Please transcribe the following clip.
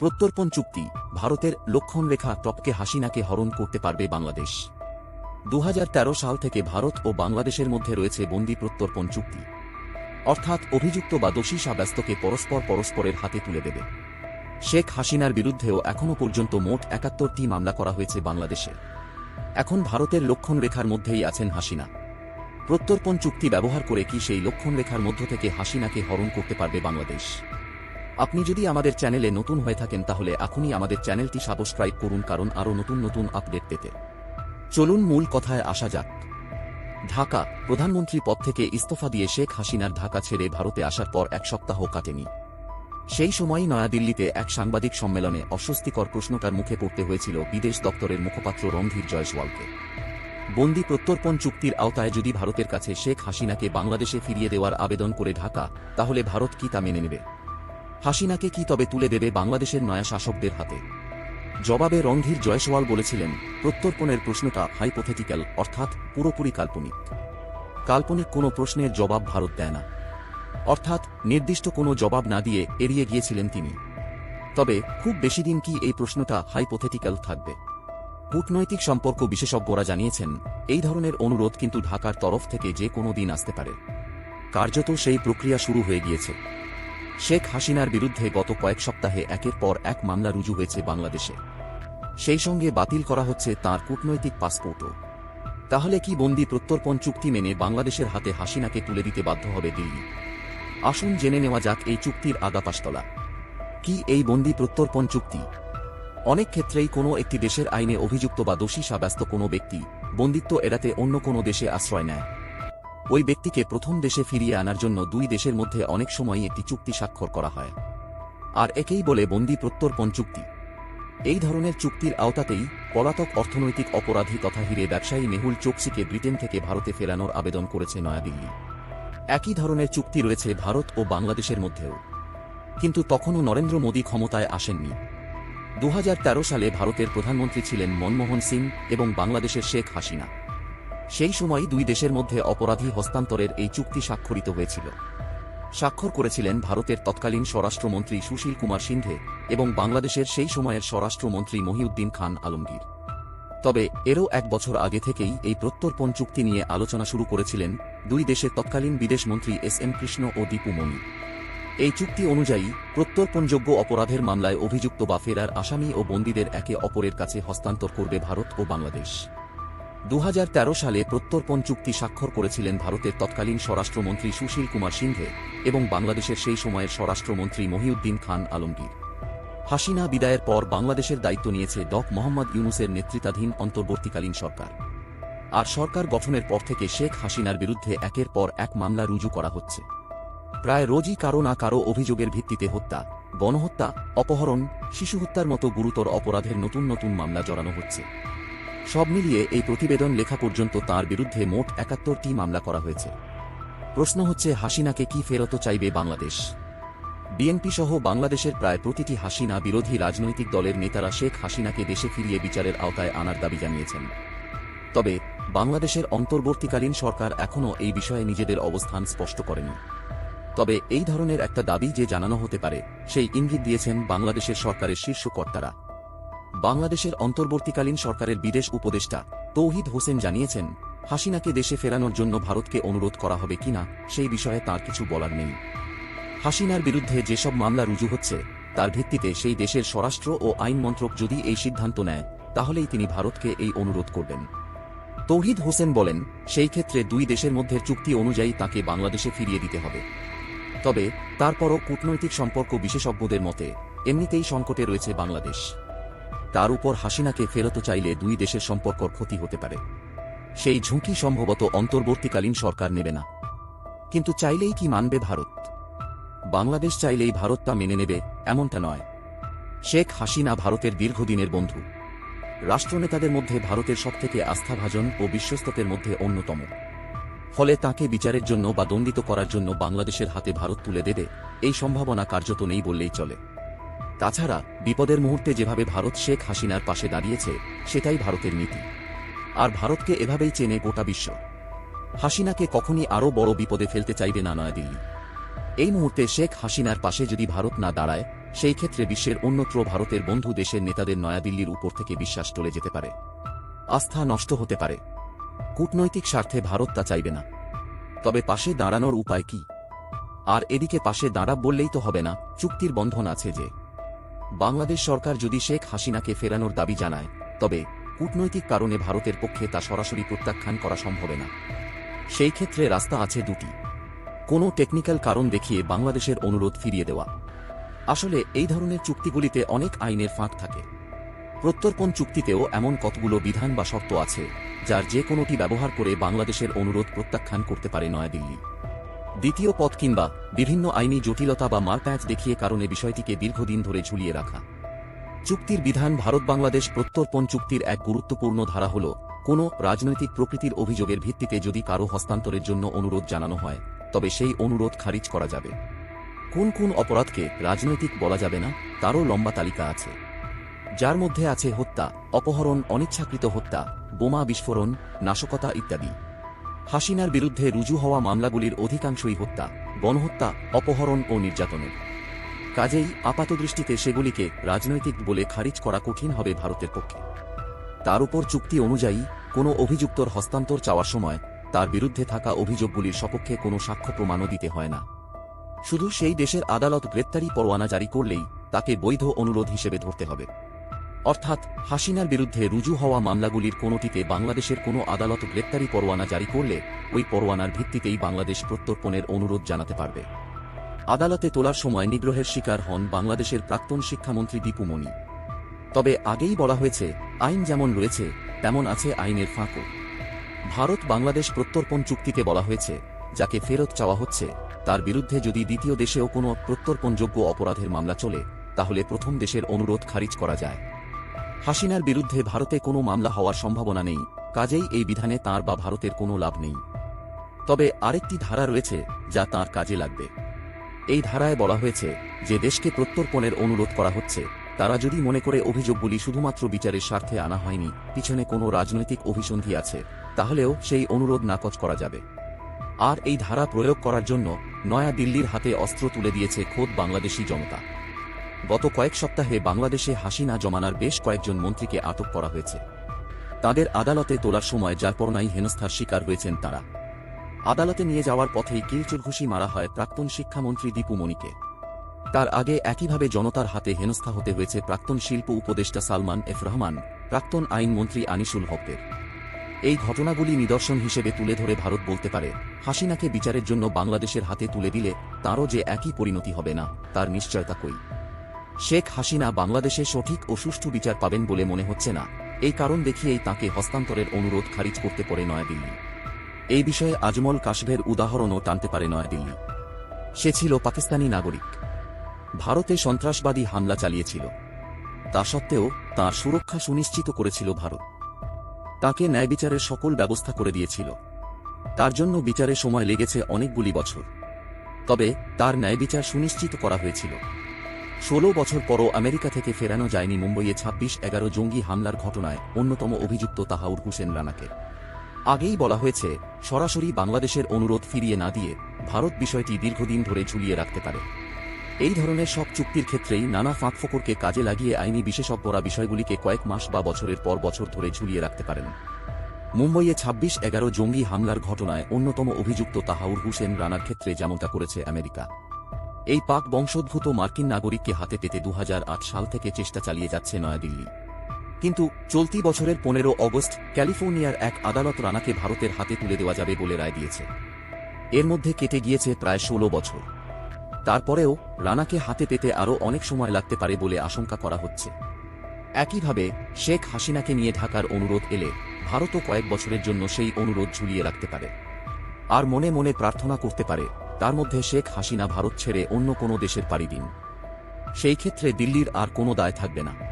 প্রত্যর্পণ চুক্তি, ভারতের লক্ষণ রেখা টপকে হাসিনাকে হরণ করতে পারবে বাংলাদেশ। দু হাজার তেরো সাল থেকে ভারত ও বাংলাদেশের মধ্যে রয়েছে বন্দি প্রত্যর্পণ চুক্তি। অর্থাৎ অভিযুক্ত বা দোষী সাব্যস্তকে পরস্পর পরস্পরের হাতে তুলে দেবে। শেখ হাসিনার বিরুদ্ধেও এখনও পর্যন্ত মোট একাত্তরটি মামলা করা হয়েছে বাংলাদেশে। এখন ভারতের লক্ষণ রেখার মধ্যেই আছেন হাসিনা। প্রত্যর্পণ চুক্তি ব্যবহার করে কি সেই লক্ষণ রেখার মধ্য থেকে হাসিনাকে হরণ করতে পারবে বাংলাদেশ? আপনি যদি আমাদের চ্যানেলে নতুন হয়ে থাকেন তাহলে এখনই আমাদের চ্যানেলটি সাবস্ক্রাইব করুন কারণ আরও নতুন নতুন আপডেট পেতে। চলুন মূল কথায় আসা যাক। ঢাকা, প্রধানমন্ত্রী পদ থেকে ইস্তফা দিয়ে শেখ হাসিনার ঢাকা ছেড়ে ভারতে আসার পর এক সপ্তাহ কাটেনি। সেই সময়ই নয়াদিল্লিতে এক সাংবাদিক সম্মেলনে অস্বস্তিকর প্রশ্নটার মুখে পড়তে হয়েছিল বিদেশ দপ্তরের মুখপাত্র রণধীর জয়সওয়ালকে। বন্দি প্রত্যর্পণ চুক্তির আওতায় যদি ভারতের কাছে শেখ হাসিনাকে বাংলাদেশে ফিরিয়ে দেওয়ার আবেদন করে ঢাকা, তাহলে ভারত কি তা মেনে নেবে? হাসিনাকে কি তবে তুলে দেবে বাংলাদেশের নয়া শাসকদের হাতে? জবাবে রণধীর জয়সওয়াল বলেছিলেন, প্রত্যর্পণের প্রশ্নটা হাইপোথেটিক্যাল অর্থাৎ পুরোপুরি কাল্পনিক। কাল্পনিক কোনো প্রশ্নের জবাব ভারত দেয় না। অর্থাৎ নির্দিষ্ট কোনো জবাব না দিয়ে এড়িয়ে গিয়েছিলেন তিনি। তবে খুব বেশি দিন কি এই প্রশ্নটা হাইপোথেটিক্যাল থাকবে? কূটনৈতিক সম্পর্ক বিশেষজ্ঞরা জানিয়েছেন, এই ধরনের অনুরোধ কিন্তু ঢাকার তরফ থেকে যে কোনো দিন আসতে পারে। কার্যত সেই প্রক্রিয়া শুরু হয়ে গিয়েছে। শেখ হাসিনার বিরুদ্ধে গত কয়েক সপ্তাহে একের পর এক মামলা রুজু হয়েছে বাংলাদেশে। সেই সঙ্গে বাতিল করা হচ্ছে তার কূটনৈতিক পাসপোর্টও। তাহলে কি বন্দি প্রত্যর্পণ চুক্তি মেনে বাংলাদেশের হাতে হাসিনাকে তুলে দিতে বাধ্য হবে দিল্লি? আসুন জেনে নেওয়া যাক এই চুক্তির আগাপাশতলা। কি এই বন্দি প্রত্যর্পণ চুক্তি? অনেক ক্ষেত্রেই কোনো একটি দেশের আইনে অভিযুক্ত বা দোষী সাব্যস্ত কোনো ব্যক্তি বন্দিত্ব এড়াতে অন্য কোনো দেশে আশ্রয় নেয়। ওই ব্যক্তিকে প্রথম দেশে ফিরিয়ে আনার জন্য দুই দেশের মধ্যে অনেক সময় একটি চুক্তি স্বাক্ষর করা হয়। আর একেই বলে বন্দি প্রত্যর্পণ চুক্তি। এই ধরনের চুক্তির আওতাতেই পলাতক অর্থনৈতিক অপরাধী তথা হিরে ব্যবসায়ী মেহুল চোকসিকে ব্রিটেন থেকে ভারতে ফেরানোর আবেদন করেছে নয়াদিল্লি। একই ধরনের চুক্তি রয়েছে ভারত ও বাংলাদেশের মধ্যেও। কিন্তু তখনও নরেন্দ্র মোদী ক্ষমতায় আসেননি। দু হাজার তেরো সালে ভারতের প্রধানমন্ত্রী ছিলেন মনমোহন সিং এবং বাংলাদেশের শেখ হাসিনা। সেই সময় দুই দেশের মধ্যে অপরাধী হস্তান্তরের এই চুক্তি স্বাক্ষরিত হয়েছিল। স্বাক্ষর করেছিলেন ভারতের তৎকালীন স্বরাষ্ট্রমন্ত্রী সুশীল কুমার সিন্ধে এবং বাংলাদেশের সেই সময়ের স্বরাষ্ট্রমন্ত্রী মহিউদ্দিন খান আলমগীর। তবে এরও এক বছর আগে থেকেই এই প্রত্যর্পণ চুক্তি নিয়ে আলোচনা শুরু করেছিলেন দুই দেশের তৎকালীন বিদেশমন্ত্রী এস এম কৃষ্ণ ও দীপু মণি এই চুক্তি অনুযায়ী প্রত্যর্পণযোগ্য অপরাধের মামলায় অভিযুক্ত বা ফেরার আসামি ও বন্দীদের একে অপরের কাছে হস্তান্তর করবে ভারত ও বাংলাদেশ। দু হাজার তেরো সালে প্রত্যর্পণ চুক্তি স্বাক্ষর করেছিলেন ভারতের তৎকালীন স্বরাষ্ট্রমন্ত্রী সুশীল কুমার সিংহে এবং বাংলাদেশের সেই সময়ের স্বরাষ্ট্রমন্ত্রী মহিউদ্দিন খান আলমগীর। হাসিনা বিদায়ের পর বাংলাদেশের দায়িত্ব নিয়েছে ডক মোহাম্মদ ইউনুসের নেতৃত্বাধীন অন্তর্বর্তীকালীন সরকার। আর সরকার গঠনের পর থেকে শেখ হাসিনার বিরুদ্ধে একের পর এক মামলা রুজু করা হচ্ছে। প্রায় রোজই কারও না কারও অভিযোগের ভিত্তিতে হত্যা, গণহত্যা, অপহরণ, শিশু হত্যার মতো গুরুতর অপরাধের নতুন নতুন মামলা জড়ানো হচ্ছে। সব মিলিয়ে এই প্রতিবেদন লেখা পর্যন্ত তার বিরুদ্ধে মোট একাত্তরটি মামলা করা হয়েছে। প্রশ্ন হচ্ছে, হাসিনাকে কি ফেরত চাইবে বাংলাদেশ? বিএনপি সহ বাংলাদেশের প্রায় প্রতিটি হাসিনা বিরোধী রাজনৈতিক দলের নেতারা শেখ হাসিনাকে দেশে ফিরিয়ে বিচারের আওতায় আনার দাবি জানিয়েছেন। তবে বাংলাদেশের অন্তর্বর্তীকালীন সরকার এখনও এই বিষয়ে নিজেদের অবস্থান স্পষ্ট করেনি। তবে এই ধরনের একটা দাবি যে জানানো হতে পারে, সেই ইঙ্গিত দিয়েছেন বাংলাদেশের সরকারের শীর্ষ কর্তারা। বাংলাদেশের অন্তর্বর্তীকালীন সরকারের বিদেশ উপদেষ্টা তৌহিদ হোসেন জানিয়েছেন, হাসিনাকে দেশে ফেরানোর জন্য ভারতকে অনুরোধ করা হবে কিনা সেই বিষয়ে তার কিছু বলার নেই। হাসিনার বিরুদ্ধে যেসব মামলা রুজু হচ্ছে, তার ভিত্তিতে সেই দেশের স্বরাষ্ট্র ও আইন মন্ত্রক যদি এই সিদ্ধান্ত নেয়, তাহলেই তিনি ভারতকে এই অনুরোধ করবেন। তৌহিদ হোসেন বলেন, সেই ক্ষেত্রে দুই দেশের মধ্যে চুক্তি অনুযায়ী তাকে বাংলাদেশে ফিরিয়ে দিতে হবে। তবে, তারপরও কূটনৈতিক সম্পর্ক বিশেষজ্ঞদের মতে, এমনিতেই সংকটে রয়েছে বাংলাদেশ। তার উপর হাসিনাকে ফেরত চাইলে দুই দেশের সম্পর্কর ক্ষতি হতে পারে। সেই ঝুঁকি সম্ভবত অন্তর্বর্তীকালীন সরকার নেবে না। কিন্তু চাইলেই কি মানবে ভারত? বাংলাদেশ চাইলেই ভারত তা মেনে নেবে, এমনটা নয়। শেখ হাসিনা ভারতের দীর্ঘদিনের বন্ধু। রাষ্ট্রনেতাদের মধ্যে ভারতের সবথেকে আস্থাভাজন ও বিশ্বস্ততের মধ্যে অন্যতম। ফলে তাকে বিচারের জন্য বা দণ্ডিত করার জন্য বাংলাদেশের হাতে ভারত তুলে দেবে, এই সম্ভাবনা কার্যত নেই বললেই চলে। তাছাড়া, বিপদের মুহূর্তে যেভাবে ভারত শেখ হাসিনার পাশে দাঁড়িয়েছে, সেটাই ভারতের নীতি। আর ভারতকে এভাবেই চেনে গোটা বিশ্ব। হাসিনাকে কখনই আরও বড় বিপদে ফেলতে চাইবে না নয়াদিল্লি। এই মুহূর্তে শেখ হাসিনার পাশে যদি ভারত না দাঁড়ায়, সেই ক্ষেত্রে বিশ্বের অন্যত্র ভারতের বন্ধু দেশের নেতাদের নয়াদিল্লির উপর থেকে বিশ্বাস চলে যেতে পারে। আস্থা নষ্ট হতে পারে। কূটনৈতিক স্বার্থে ভারত তা চাইবে না। তবে পাশে দাঁড়ানোর উপায় কি? আর এদিকে পাশে দাঁড়া বললেই তো হবে না, চুক্তির বন্ধন আছে যে। বাংলাদেশ সরকার যদি শেখ হাসিনাকে ফেরানোর দাবি জানায়, তবে কূটনৈতিক কারণে ভারতের পক্ষে তা সরাসরি প্রত্যাখ্যান করা সম্ভবে না। সেই ক্ষেত্রে রাস্তা আছে দুটি। কোনো টেকনিক্যাল কারণ দেখিয়ে বাংলাদেশের অনুরোধ ফিরিয়ে দেওয়া। আসলে এই ধরনের চুক্তিগুলিতে অনেক আইনের ফাঁক থাকে। প্রত্যর্পণ চুক্তিতেও এমন কতগুলো বিধান বা শর্ত আছে, যার যে কোনোটি ব্যবহার করে বাংলাদেশের অনুরোধ প্রত্যাখ্যান করতে পারে নয়াদিল্লি। দ্বিতীয় পথ কিংবা বিভিন্ন আইনি জটিলতা বা মারপ্যাচ দেখিয়ে কারণে বিষয়টিকে দীর্ঘদিন ধরে ঝুলিয়ে রাখা। চুক্তির বিধান ভারত বাংলাদেশ প্রত্যর্পণ চুক্তির এক গুরুত্বপূর্ণ ধারা হল, কোনো রাজনৈতিক প্রকৃতির অভিযোগের ভিত্তিতে যদি কারও হস্তান্তরের জন্য অনুরোধ জানানো হয়, তবে সেই অনুরোধ খারিজ করা যাবে। কোন কোন অপরাধকে রাজনৈতিক বলা যাবে না, তারও লম্বা তালিকা আছে। যার মধ্যে আছে হত্যা, অপহরণ, অনিচ্ছাকৃত হত্যা, বোমা বিস্ফোরণ, নাশকতা ইত্যাদি। হাসিনার বিরুদ্ধে রুজু হওয়া মামলাগুলির অধিকাংশই হত্যা, গণহত্যা, অপহরণ ও নির্যাতনের। কাজেই আপাতদৃষ্টিতে সেগুলিকে রাজনৈতিক বলে খারিজ করা কঠিন হবে ভারতের পক্ষে। তার উপর চুক্তি অনুযায়ী কোনো অভিযুক্তর হস্তান্তর চাওয়ার সময় তার বিরুদ্ধে থাকা অভিযোগগুলির সপক্ষে কোনো সাক্ষ্য প্রমাণও দিতে হয় না। শুধু সেই দেশের আদালত গ্রেপ্তারি পরোয়ানা জারি করলেই তাকে বৈধ অনুরোধ হিসেবে ধরতে হবে। অর্থাৎ হাসিনার বিরুদ্ধে রুজু হওয়া মামলাগুলির কোনোটিতে বাংলাদেশের কোনো আদালত গ্রেপ্তারি পরোয়ানা জারি করলে ওই পরোয়ানার ভিত্তিতেই বাংলাদেশ প্রত্যর্পণের অনুরোধ জানাতে পারবে। আদালতে তোলার সময় নিগ্রহের শিকার হন বাংলাদেশের প্রাক্তন শিক্ষামন্ত্রী দীপু মনি। তবে আগেই বলা হয়েছে, আইন যেমন রয়েছে, তেমন আছে আইনের ফাঁকও। ভারত বাংলাদেশ প্রত্যর্পণ চুক্তিতে বলা হয়েছে, যাকে ফেরত চাওয়া হচ্ছে, তার বিরুদ্ধে যদি দ্বিতীয় দেশেও কোনো প্রত্যর্পণযোগ্য অপরাধের মামলা চলে, তাহলে প্রথম দেশের অনুরোধ খারিজ করা যায়। হাসিনার বিরুদ্ধে ভারতে কোনো মামলা হওয়ার সম্ভাবনা নেই, কাজেই এই বিধানে তার বা ভারতের কোনো লাভ নেই। তবে আরেকটি ধারা রয়েছে যা তার কাজে লাগবে। এই ধারায় বলা হয়েছে যে দেশকে প্রত্যর্পণের অনুরোধ করা হচ্ছে, তারা যদি মনে করে অভিযোগগুলি শুধুমাত্র বিচারের স্বার্থে আনা হয়নি, পিছনে কোনো রাজনৈতিক অভিসন্ধি আছে, তাহলেও সেই অনুরোধ নাকচ করা যাবে। আর এই ধারা প্রয়োগ করার জন্য নয়া দিল্লির হাতে অস্ত্র তুলে দিয়েছে খোদ বাংলাদেশি জনতা। গত কয়েক সপ্তাহে বাংলাদেশে হাসিনা জমানার বেশ কয়েকজন মন্ত্রীকে আটক করা হয়েছে। তাদের আদালতে তোলার সময় যারপরনাই হেনস্থার শিকার হয়েছেন তারা। আদালতে নিয়ে যাওয়ার পথেই কিলচুর ঘুষি মারা হয় প্রাক্তন শিক্ষামন্ত্রী দীপু মণিকে তার আগে একইভাবে জনতার হাতে হেনস্থা হতে হয়েছে প্রাক্তন শিল্প উপদেষ্টা সালমান এফ রহমান, প্রাক্তন আইনমন্ত্রী আনিসুল হকদের। এই ঘটনাগুলি নিদর্শন হিসেবে তুলে ধরে ভারত বলতে পারে, হাসিনাকে বিচারের জন্য বাংলাদেশের হাতে তুলে দিলে তারও যে একই পরিণতি হবে না, তার নিশ্চয়তা কই? শেখ হাসিনা বাংলাদেশে সঠিক ও সুষ্ঠু বিচার পাবেন বলে মনে হচ্ছে না। এই কারণ দেখিয়েই তাকে হস্তান্তরের অনুরোধ খারিজ করতে পারে নয়াদিল্লি। এই বিষয়ে আজমল কাশভের উদাহরণও টানতে পারে নয়াদিল্লি। সে ছিল পাকিস্তানি নাগরিক। ভারতে সন্ত্রাসবাদী হামলা চালিয়েছিল। তা সত্ত্বেও তার সুরক্ষা সুনিশ্চিত করেছিল ভারত। তাকে ন্যায় বিচারের সকল ব্যবস্থা করে দিয়েছিল। তার জন্য বিচারে সময় লেগেছে অনেকগুলি বছর। তবে তার ন্যায় বিচার সুনিশ্চিত করা হয়েছিল। ষোলো বছর পরও আমেরিকা থেকে ফেরানো যায়নি মুম্বইয়ে ছাব্বিশ এগারো জঙ্গি হামলার ঘটনায় অন্যতম অভিযুক্ত তাহাউর হোসেন রানাকে। আগেই বলা হয়েছে, সরাসরি বাংলাদেশের অনুরোধ ফিরিয়ে না দিয়ে ভারত বিষয়টি দীর্ঘদিন ধরে ঝুলিয়ে রাখতে পারে। এই ধরনের সব চুক্তির ক্ষেত্রেই নানা ফাঁকফোকরকে কাজে লাগিয়ে আইনি বিশেষজ্ঞরা বিষয়গুলিকে কয়েক মাস বা বছরের পর বছর ধরে ঝুলিয়ে রাখতে পারেন। মুম্বইয়ে ছাব্বিশ এগারো জঙ্গি হামলার ঘটনায় অন্যতম অভিযুক্ত তাহাউর হুসেন রানার ক্ষেত্রে যেমনটা করেছে আমেরিকা। এই পাক বংশোদ্ভূত মার্কিন নাগরিককে হাতে পেতে দু হাজার আট সাল থেকে চেষ্টা চালিয়ে যাচ্ছে নয়াদিল্লি। কিন্তু চলতি বছরের পনেরো অগস্ট ক্যালিফোর্নিয়ার এক আদালত রানাকে ভারতের হাতে তুলে দেওয়া যাবে বলে রায় দিয়েছে। এর মধ্যে কেটে গিয়েছে প্রায় ষোলো বছর। তারপরেও রানাকে হাতে পেতে আরও অনেক সময় লাগতে পারে বলে আশঙ্কা করা হচ্ছে। একইভাবে শেখ হাসিনাকে নিয়ে ঢাকার অনুরোধ এলে ভারতও কয়েক বছরের জন্য সেই অনুরোধ ঝুলিয়ে রাখতে পারে। আর মনে মনে প্রার্থনা করতে পারে তার মধ্যে শেখ হাসিনা ভারত ছেড়ে অন্য কোনো দেশের পাড়ি দিন। সেই ক্ষেত্রে দিল্লির আর কোনো দায় থাকবে না।